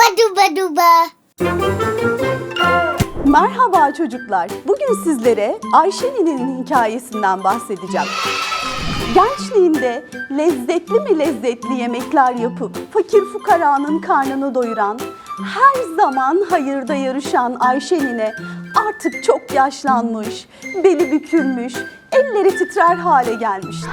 duba duba duba. Merhaba çocuklar. Bugün sizlere Ayşe ninenin hikayesinden bahsedeceğim. Gençliğinde lezzetli mi lezzetli yemekler yapıp fakir fukaranın karnını doyuran, her zaman hayırda yarışan Ayşe nine artık çok yaşlanmış, beli bükülmüş, elleri titrer hale gelmişti.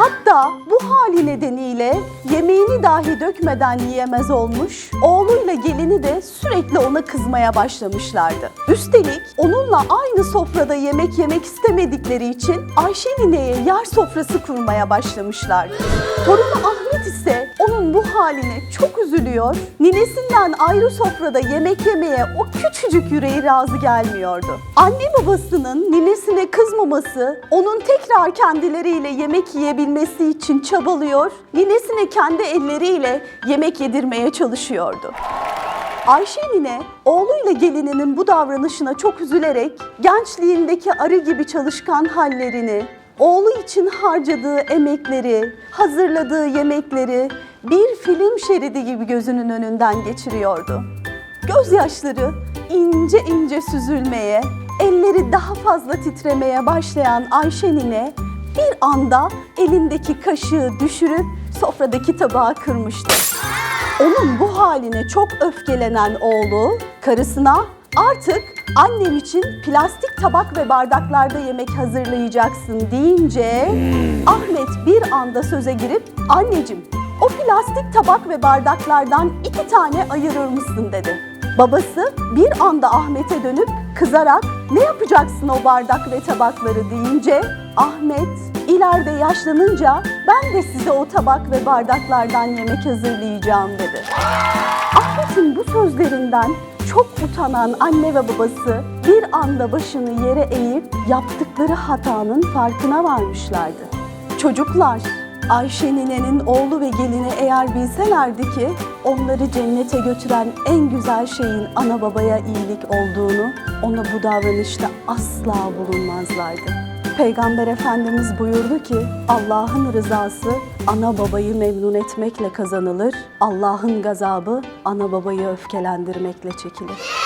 Hatta bu hali nedeniyle yemeğini dahi dökmeden yiyemez olmuş, oğluyla gelini de sürekli ona kızmaya başlamışlardı. Üstelik onunla aynı sofrada yemek yemek istemedikleri için Ayşe nineye yer sofrası kurmaya başlamışlardı. Torunu Ahmet ise onun bu haline çok üzülüyor, ninesinden ayrı sofrada yemek yemeye o küçücük yüreği razı gelmiyordu. Anne babasının ninesine kızmaması, onun tekrar kendileriyle yemek yiyebilmesi için çabalıyor, ninesine kendi elleriyle yemek yedirmeye çalışıyordu. Ayşe nine oğluyla gelininin bu davranışına çok üzülerek gençliğindeki arı gibi çalışkan hallerini, oğlu için harcadığı emekleri, hazırladığı yemekleri bir film şeridi gibi gözünün önünden geçiriyordu. Gözyaşları ince ince süzülmeye, elleri daha fazla titremeye başlayan Ayşe nine bir anda elindeki kaşığı düşürüp sofradaki tabağı kırmıştı. Onun bu haline çok öfkelenen oğlu karısına artık annem için plastik tabak ve bardaklarda yemek hazırlayacaksın deyince Ahmet bir anda söze girip anneciğim o plastik tabak ve bardaklardan iki tane ayırır mısın dedi. Babası bir anda Ahmet'e dönüp kızarak ne yapacaksın o bardak ve tabakları deyince Ahmet ileride yaşlanınca ben de size o tabak ve bardaklardan yemek hazırlayacağım dedi. Ahmet'in bu sözlerinden çok utanan anne ve babası bir anda başını yere eğip yaptıkları hatanın farkına varmışlardı. Çocuklar, Ayşe ninenin oğlu ve gelini eğer bilselerdi ki onları cennete götüren en güzel şeyin ana babaya iyilik olduğunu ona bu davranışta asla bulunmazlardı. Peygamber Efendimiz buyurdu ki Allah'ın rızası ana babayı memnun etmekle kazanılır. Allah'ın gazabı ana babayı öfkelendirmekle çekilir.